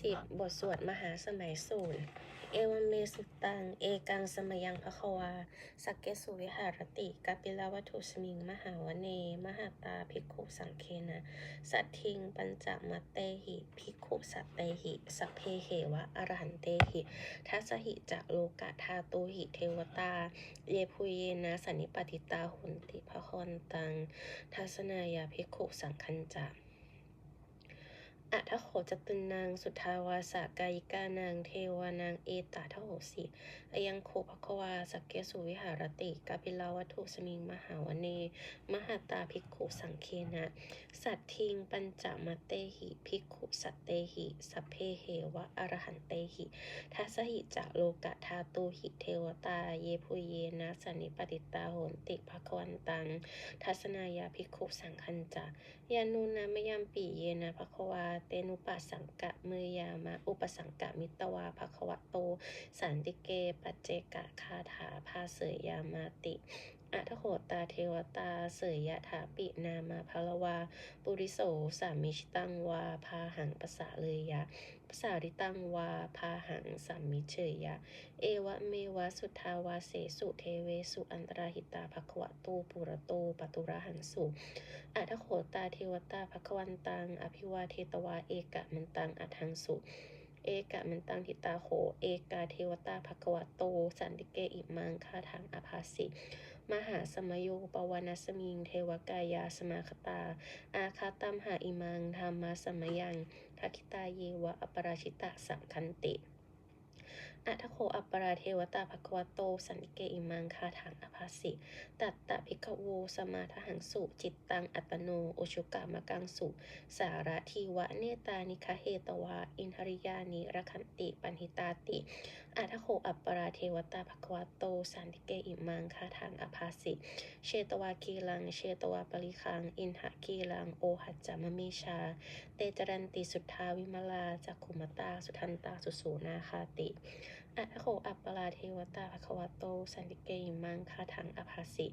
สิบบทสวดมหาสมัยสูตรเอวเมสุตัง เอกังสมยังภควา สักเกสุวิหารติกัปิลาวัตุสมิง มหาวเน มหาตาภิกขุสังเคนะ สัตทิง ปัญจมัตเตหิภิกขุสัตเตหิ สัพเพเหวะอรหันเตหิทัสหิจะโลกะธาตุหิเทวตา เยพุเยนะสันนิปติตาหุนติภควันตัง ทัสนายาภิกขุสังคัญจะ อัทโขจตุนางสุทาวาสากายิกานางเทวานางเอตาทโหสิอยังโคภควาสักเกสุวิหารติกาปิลาวัตถุสมิงมหาวเน มหาตาภิกขุสังเคนะ สัตทิงปัญจมัตเตหิภิกขุสัตเตหิสัพเพเหวะอรหันเตหิทัสหิจะโลกะธาตุหิเทวตาเยพุเยนะสันิปติตาโหนติภควันตัง ทัศนายาภิกขุสังคัญจะยานุนามยามปีเยนะภควาเตนุปัสสังกะเมยามะ อุปสังกะมิตวาภควะโต สันติเกปัจเจกะคาถาภาเสยยามาติ อัทโหตาเทวตา เสยยะถาปินามาภลวา ปุริโสสามิชตังวา พาหังปสาเลยยะปสาริตังวา พาหังสามิเฉยยะ เอวะเมวะสุทธาวาเสสุเทเวสุอันตราหิตาภควะโตปุระโตปตุระหังสุอัทโขตาเทวตาภควันตัง อภิวาเทตวาเอกะมันตังอัทังสุ เอกะมันตังทิตาโหเอกาเทวตาภควะโต สันติเกอิมังคาทังอภาสิ มหาสมโยปวานสมิง เทวกายาสมาคตา อาคาตัมหาอิมังธรรมาสมยังทักิตาเยวะอปราชิตะสังคันติ อัทโคอัปปราเทวตาภควโต สันติเกอิมังคาถังอภาสิ ตัตตะภิกขโวสมาทหังสุ จิตตังอัตโนโอชุกามกังสุ สาระทีวะเนตานิคาเหตวา อินหริยานิรคันติ ปันหิตาติอัทโคอัปปราเทวตาภควโต สันติเกอิมังคาถังอภาสิ เชตวาคีลัง เชตวาปริคัง อินหคีลัง โอหัจจามเมชา เตจรันติสุทธาวิมลาจักขุมตา สุทันตาสุสูนาคาติ อะโคอัปปราเทวตาภควโต สันติเกยมังคาถังอภาสิ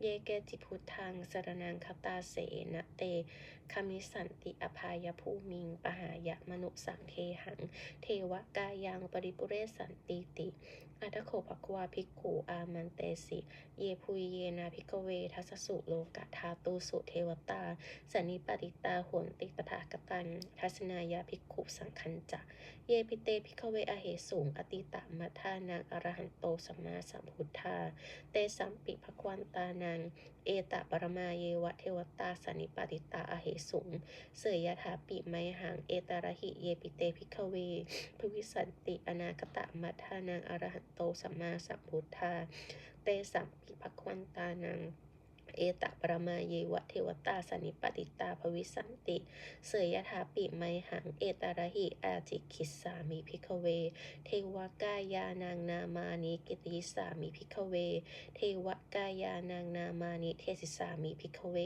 เยเกจิพุทธังสรนังคตาเสนะเตคามิสันติอภายภูมิง ปหายะมนุสังเทหัง เทวกายังปริปุเรสันติติ อัทโขภควาภิกขุอามันเตสิ เยพุยเยนาภิกเวทัสสุโลกะธาตุสุเทวตา สันนิปติตาหนติตถากตังทัศนายาภิกขุสังคัญจะเยปิเตภิกเวอเหสูงอติตะมัทานังอรหันโตสัมมาสัมพุทธา เตสัมปิภควันตานัง เอตะปรมาเยวะเทวตาสันนิปติตาอเหสูง เสยยถาปิไมหังเอตาระหิเยปิเตภิกเวภวิสันติอนาคตะมัทานังอรหันโตสัมมาสัมพุทธา เตสัมปิภควันตานังเอตะปรมาเยวะเทวตาสันิปติตาภวิสันติ เสยยถาปิไมหังเอตาระหิอาจิคิสามิพิกเว เทวกายานางนามานิกิติสามิพิกเว เทวกายานางนามานิเทศิสามิพิกเว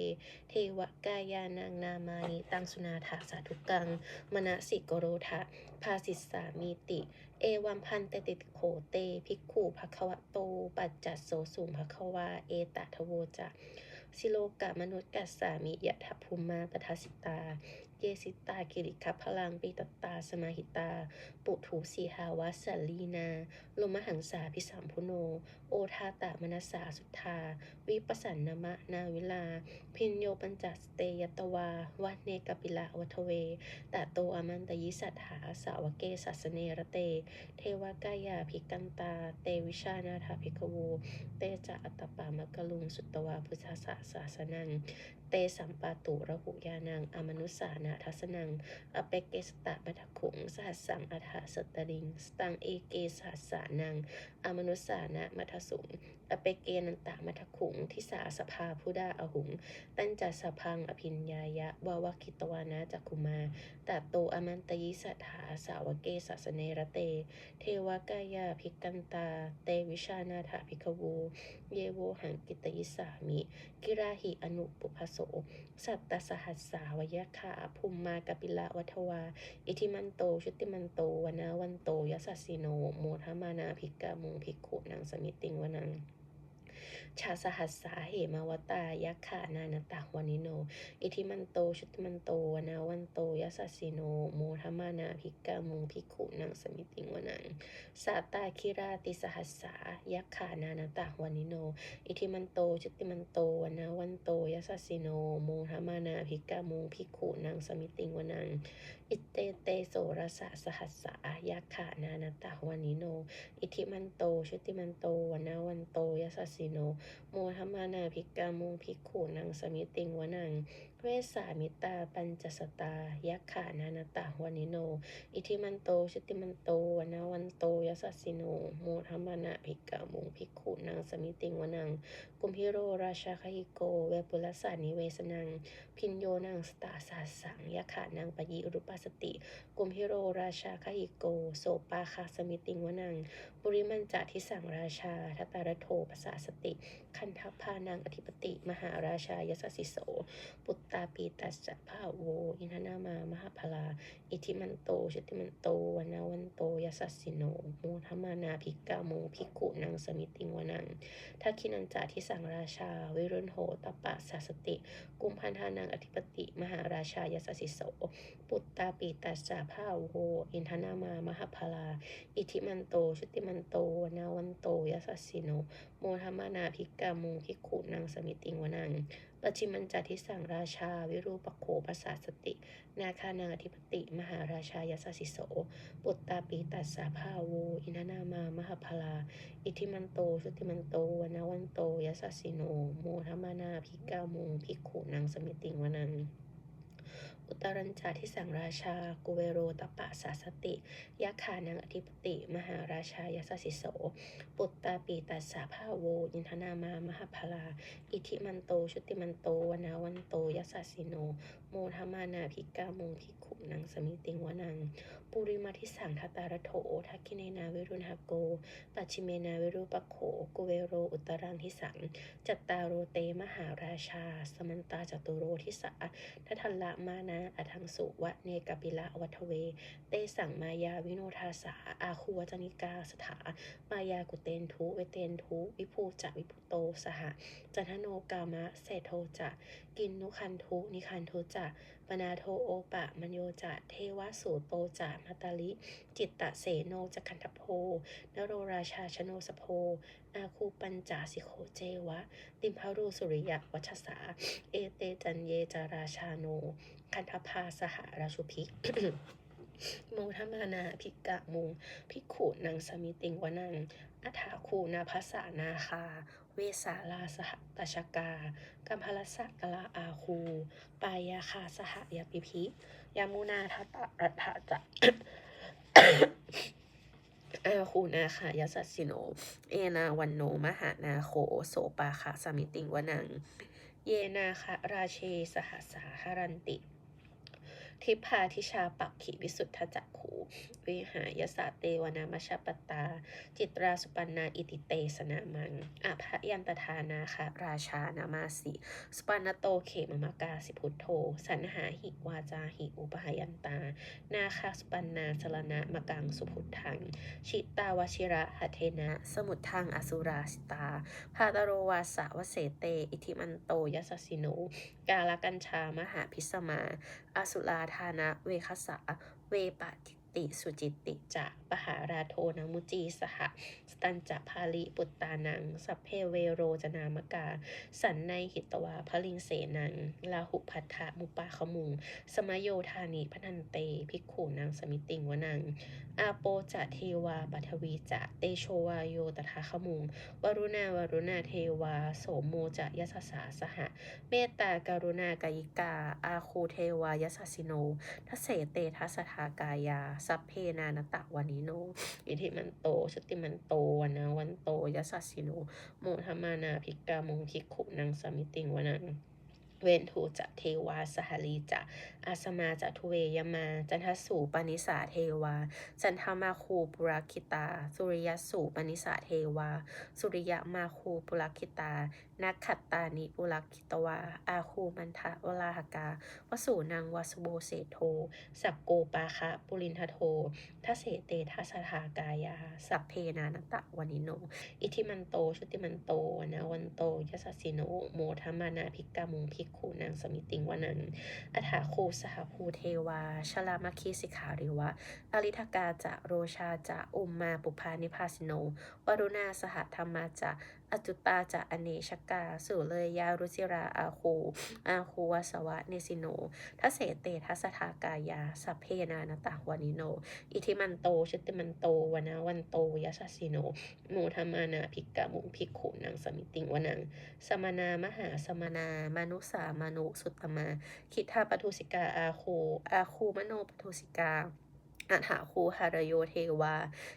เทวกายานางนามานิตังสุนาถาสาธุกังมณสิกโรทะ ภาสิสามิติ เอวัมพันเตติโขเต ภิกขุภควะโต ปัจจัสโสสุภควา เอตัทโวจะสิโลกะมนุษย์กัสสามิยะทภูมาตถาสิตา เยสิตากิริคัพพลังปิตตา สมาหิตา ปุถุสีหาวัสลีนา ลมหังสาพิสามพุโน โอทาตะมนสาสุทธา วิปสันนมะนาวิลา พินโยปัญจสเตยตวาวัเนกปิละวัทเวตะโตอมันตยิสัทธาสาวเกสัสเนระเต เทวกายาภิกันตา เตวิชานาถาภิกโว เตจะอัตปามกะลุงสุตตวาพุทธสาสาสนัง เตสัมปาตุระหุยานังอมนุสานาทัสนัง อเปกเกสตะบัทขุงสหัสสังอัฏฐสตริง สตังเอเกสหัสสานัง อมนุสานะมัทสุง อเปเกนันตะมัทขุงทิสาสภาพุดาอหุง ตัญจัสพังอภิญญายะวาวคิตวานะจักคุมาตัตโตอมันตยิสัทธาสาวเกสัสเนระเต เทวกายาภิกันตา เตวิชานาถาภิกโวเยโวหังกิตยิสามิ กิราหิอนุปุพโส สัตตสหัสสาวยะขาภูมมากปิละวัทวา อิทิมันโต ชุติมันโตวนาวันโตยสัสสิโน โมทมานาภิกกามุงภิกขุนังสมิติงวนัง ชาสหัสสาเหมาวตายักขานานตาวานิโน อิทิมันโต ชุติมันโตวนาวันโตยสัสสิโน โมทมานาภิกามุงภิกขุนังสมิติงวนังสาตาคิราติสหัสสายักขานานตาวานิโน อิทิมันโต ชุติมันโตวนาวันโตยสัสสิโน โมทมานาภิกามุงภิกขุนังสมิติงวนัง อิเตเตโสรสะสหัสสะยักขานานตาวานิโน อิทิมันโต ชุติมันโตวนาวันโต สสสิโนโมทมานาภิกกามุงภิกขุนังสมิติงวนังเวสามิตาปัญจสตา ยักขานานาตาวานิโน อิทิมันโตชุติมันโตวนาวันโตยัสสสิโนโมทมานาภิกกามุงภิกขุนังสมิติงวนัง กุมพิโรราชาคหิโก เวปุลสานิเวสนัง พินโยนังสตาสาสังยักขานังปยิรุปัสติ กุมพิโรราชาคหิโก โสปาคาสมิติงวนัง ปุริมันจาทิสังราชาทัตารโทภาษาสติ คันทัพพานังอธิปติ มหาราชายสสสิโส ปุตตาปีตัสสะภาโว อินทนามามหาพลา อิทิมันโตชุติมันโตวนาวันโตยัสสสิโนโมทมานาภิกาโมภิกขุนังสมิติงวนังทักขินันจาทิสังราชา วิรุณโหตปะสาสติ กุมพันธานังอธิปติ มหาราชายสสสิโส ปุตตาปีตัสสะภาโว อินทนามามหาพลา อิทิมันโตชุติมันโตวนาวันโตยัสสสิโนโมทมานาภิกกามุงภิกขุนังสมิติงวนัง ปชิมันจัติสังราชา วิรูปโขภาสาสติ นาคานังอธิปติ มหาราชายสสสิโส ปุตตาปีตัสสาภาโว อินานามามหาพลา อิทิมันโต สุติมันโตวนาวันโตยาสสิโน โมทมานาภิกามุงภิกขุนังสมิติงวนัง อุตรัญจาที่สังราชา กุเวโรตปะสาสติยะขานังอธิปติ มหาราชายสสสิโส ปุตตาปีตัสสาภาโว ยินทนามามหาพลา อิทิมันโต ชุติมันโต วนาวันโตยาสสิโน โมทมานาภิกามุงภิกขุนังสมิติงวนัง ปุริมาทิสังทัตตารโถทักขิเนนาวิรุณหโก ปัจฉิเมนาวิรูปโขกุเวโรอุตรังทิสัง จัตตารโรเตมหาราชา สมันตาจตุโรทิสาทัทัลละมานาอทังสุวะเนกปิละวัทเว เตสังมายาวิโนทาสา อาคูวจนิกาสถา มายากุเตนทุเวเตนทุวิภูจะวิพุโตสหจันทโนกามะเศโทจะ กินนุคันทุนิคันทุจะปนาโทโอปะมโยจะเทวสูโตจะมัตตลิ จิตตะเสโนจะคันทโพนโรราชาชโนสโพอาคูปัญจาสิโคเจวะ ติมพารูสุริยะวัชสา เอเตจันเยจาราชาโน คันทพาสหราชุพิกโมทมานาภิกกะมุง ภิกขุนังสมิติงวนังอัฐาคูนาภาษานาคา วสาลาสหตชกา กัมพลสะกลาอาคู ปายาคาสหยปิภิยามุนาทัตตะรัฐะจะอาคูนาคายสัสสิโน เอนาวันโนมหานาโคโสปาคาสมิติงวนัง เยนาคะราเชสหัสสาหรันติ ทิพาทิชาปักขิวิสุทธจักขูวิหายสาเตวนามาชปตา จิตราสุปันนาอิติเตสนามังอภยันตทานาคะราชานามาสิสุปันโตเขมมากาสิพุทโธสันหาหิวาจาหิอุปหายันตา นาคาสุปันนาสรณะมะกังสุพุทธัง ชิตาวชิระหเทนะ สมุททังอสุราสิตาพาตโรวาสะวเสเต อิทิมันโตยัสสสิโนกาลกัญชามหาพิสมาอสุราธานะ เวคสะเวปติติสุจิตติจะปหาราโทนังมุจีสหสตันจะพาลิปุตตานัง สัพเพเวโรจนามกา สันในหิตวาพลิงเสนัง ลาหุพัทธะมุปาขมุง สมโยธานิพนันเต ภิกขุนางสมิติงวนัง อาโปจะเทวาปัทวีจะเตโชวาโยตถาขมุงวรุณาวรุณาเทวาโสโมจะยสสาสหะ เมตตาการุณากายิกา อาคูเทวายสสสิโนทเสเตทัสถากายา สัพเพนานตะวานิโน อิทิมันโตสติมันโตวนนาวันโตยัสสิโนโมธมานาภิกกามงภิกขุนังสมิติงวนัง เวนทูจะเทวา สหลีจะอาสมาจะทุเวยมา จันทสูปนิสาเทวา จันทมาคูปุรคิตา สุริยสูปนิสาเทวา สุริยมาคูปุรคิตา นักขัตตานิปุรคิตวา อาคูมันทะวลาหกาวสูนังวสโบเศโท สักโกปาคะปุรินทโททัเสเตทัสถากายา สัพเพนานตะวานิโน อิทิมันโตชุติมันโตนะวันโตยสสสิโนโมทมานาภิกกามุงภิกขูนางสมิติงวนังอัฐาคูสหภูเทวา ชลามคีสิขาริวะ อริทกาจะโรชาจะอุมมาปุพานิพาสิโน วรุณาสหธรรมาจะ อจุตาจะอเนชกา สุเลยยารุจิราอาคูอาคูวสวะเนสิโนทัสเสเตทัสถากายาสัพเพนานตะวานิโน อิทิมันโตชุติมันโตวนาวันโตยสสสิโนโมธรรมานาภิกกามุงภิกขุนางสมิติงวนัง สมนามหาสมนามานุสามานุสุตตมา คิทาปทุสิกาอาคูอาคูมโนปทุสิกา อัฏฐาคูหารโยเทวา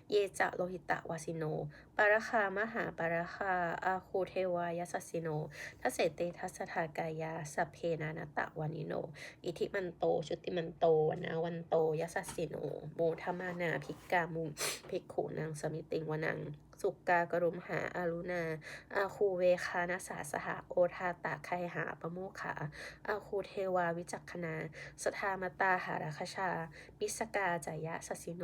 เยจะโลหิตะวาสิโน ปารคามหาปารคาอาคูเทวายสสสิโนทัศเสเตทัสทากายาสเพนานตะวานิโน อิทิมันโต ชุติมันโตวนาวันโตยสสสิโน โมทมานาภิกกามุภิกขุนางสมิติงวนัง สุกากรุมหาอารุณา อาคูเวคานาสาสหะโอทาตาไคหาปะโมขา อาคูเทวาวิจักขณาสทามตาหาราคชา มิสกาจายะสสิโน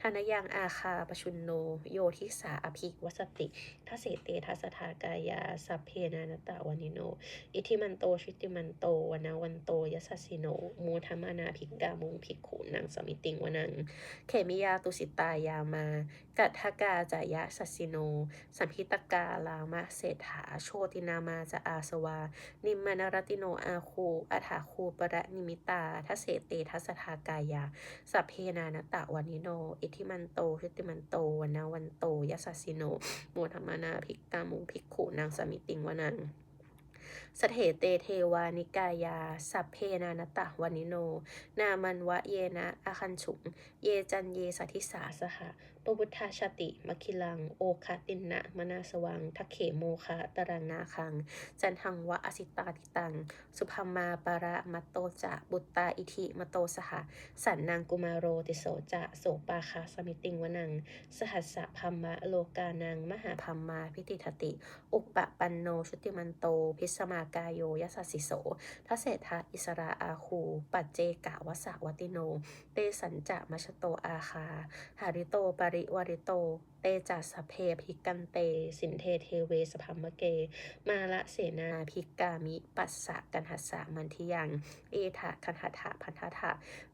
ธนยังอาคาปชุนโน โยทิสาอภิวัสติทัสเสเตทัสถากายาสัพเพนานตะวานิโน อิทิมันโตชุติมันโตวนาวันโตยสสสิโนโมธรรมานาภิกกามุงภิกขุนางสมิติงวนัง เขมิยาตุสิตายามา กัทธกาจายะสัสสิโน สัมพิตกาลามะเศรษฐา โชตินามาจะอาสวา นิมมานรติโนอาคูอัฐาคูปรนิมิตาทัเสเตทัสทากายา สัพเพนานตะวานิโน อิทิมันโตชิติมันโตวนาวันโตยสสสิโนโมธรรมานาภิกตามุงภิกขุนางสมิติงวนัง สเถเตเทวานิกายา สัพเพนานตะวานิโน นามันวะเยนะอาคันฉุง เยจันเยสัทธิสาสหะปพุทธาชติมคิลัง โอคาตินนะมนาสวังทักเขโมคะตรังนาคัง จันทังวะอสิตาติตัง สุภมมาปาระมัตโตจะบุตตาอิทิมโตสหะสันนางกุมารโรติโสจะโสปาคาสมิติงวนัง สหัสสะพัมมะโลกานัง มหาพัมมาพิติทติ อุปปะปันโนชุติมันโต พิสมากายโยยสสสิโสทัสเศธาอิสราอาคู ปัจเจกาวสาวติโน เตสัญจะมัชโตอาคา หาริโตปริวริโต เตจัสสพเพภิกกันเต สินเทเทเวสพัมมเก มาละเสนาภิกามิ ปัสสะกันหัสสะมันทิยัง เอถะคันหัถะพันธะถะ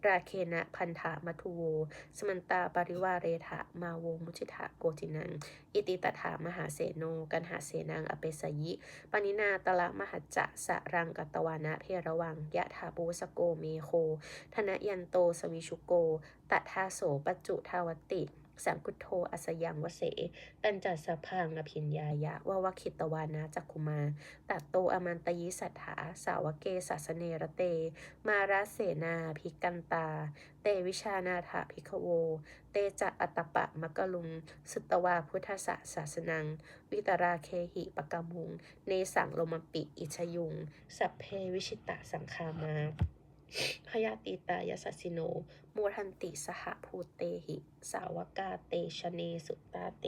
ราเคนะพันธะมัทุโว สมันตาปริวาเรถะมาโวมุชิทะโกจินัง อิติตถามหาเสโนกันหาเสนังอเปสยิปนินาตละมหัจจะสะรังกัตวานะเพระวังยะถาปูสโกเมโค ธนยันโตสวิชุโกตทาโสปจุทาวติ สังกุโทอัสยังวเส ตันจัสสะพังอภิญญายะวาวคิตวานาจักคุมาตัตโตอมันตยิสัทธาสาวเกสัสเนระเต มาราเสนาภิกันตา เตวิชานาถาภิกขโว เตจะอัตตปะมะกะลุง สุตวาพุทธะศาสนัง วิตราเคหิปกามุง เนสังโลมปิอิชยุง สัพเพวิชิตะสังคามา พยาติตายสัสสิโนมูทันติสหภูเตหิ สาวกาเตชเนสุตตาเต